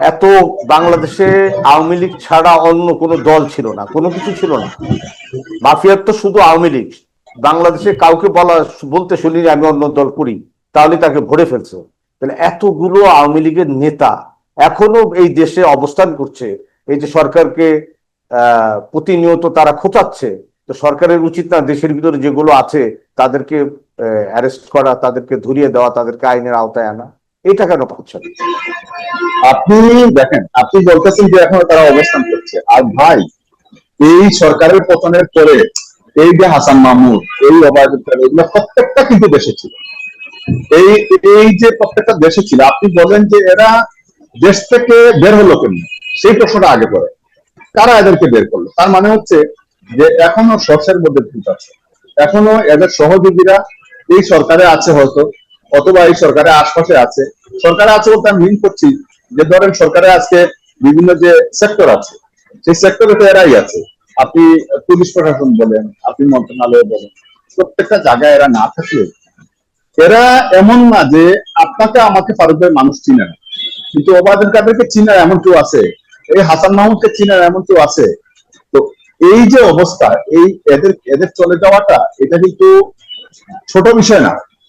এত বাংলাদেশে আওয়ামী লীগ ছাড়া অন্য কোনো দল ছিল না, কোনো কিছু ছিল না। মাফিয়ার তো শুধু আওয়ামী লীগ। বাংলাদেশে কাউকে বলা, বলতে শুনিনি আমি অন্য দল করি, তাহলে তাকে ভরে ফেলছে। তাহলে এতগুলো আওয়ামী লীগের নেতা এখনও এই দেশে অবস্থান করছে। এই যে সরকারকে প্রতিনিয়ত তারা খোঁচাচ্ছে, তো সরকারের উচিত না দেশের ভিতরে যেগুলো আছে, তাদেরকে অ্যারেস্ট করা, তাদেরকে ধরিয়ে দেওয়া, তাদেরকে আইনের আওতায় আনা। এটা কেন পাচ্ছে আপনি দেখেন আপনি বলতেছেন যে এখন তারা অবস্থান করছে। আর ভাই এই সরকারের পতনের পরে এই যে হাসান মাহমুদ এই ওবায়দুল কাদের, এগুলো প্রত্যেকটা কিন্তু দেশে ছিল। এই এই যে প্রত্যেকটা দেশে ছিল আপনি বলেন যে এরা দেশ থেকে বের হলো কেন সেই প্রশ্নটা আগে পড়ে কারা এদেরকে বের করল? তার মানে হচ্ছে যে এখনও সর্ষের মধ্যে ভূত আছে। এখনও এদের সহযোগীরা এই সরকারে আছে হয়তো অথবা এই সরকারের আশপাশে আছে। সরকারে আছে বলতে আমি মিন করছি যে ধরেন সরকারে আজকে বিভিন্ন যে সেক্টর আছে, সেই সেক্টরে তো এরাই আছে। আপনি পুলিশ প্রশাসন বলেন, আপনি মন্ত্রণালয় বলেন, প্রত্যেকটা জায়গায় এরা না থাকলে এরা এমন না যে আপনাকে, আমাকে ফারুক মানুষ চিনে না। কিন্তু ওবায়দুল কাদেরকে চিনার এমন কেউ আছে, এই হাসান মাহমুদকে চিনার এমন কেউ আছে। তো এই যে অবস্থা, এই এদের এদের চলে যাওয়াটা, এটা কিন্তু ছোট বিষয় না।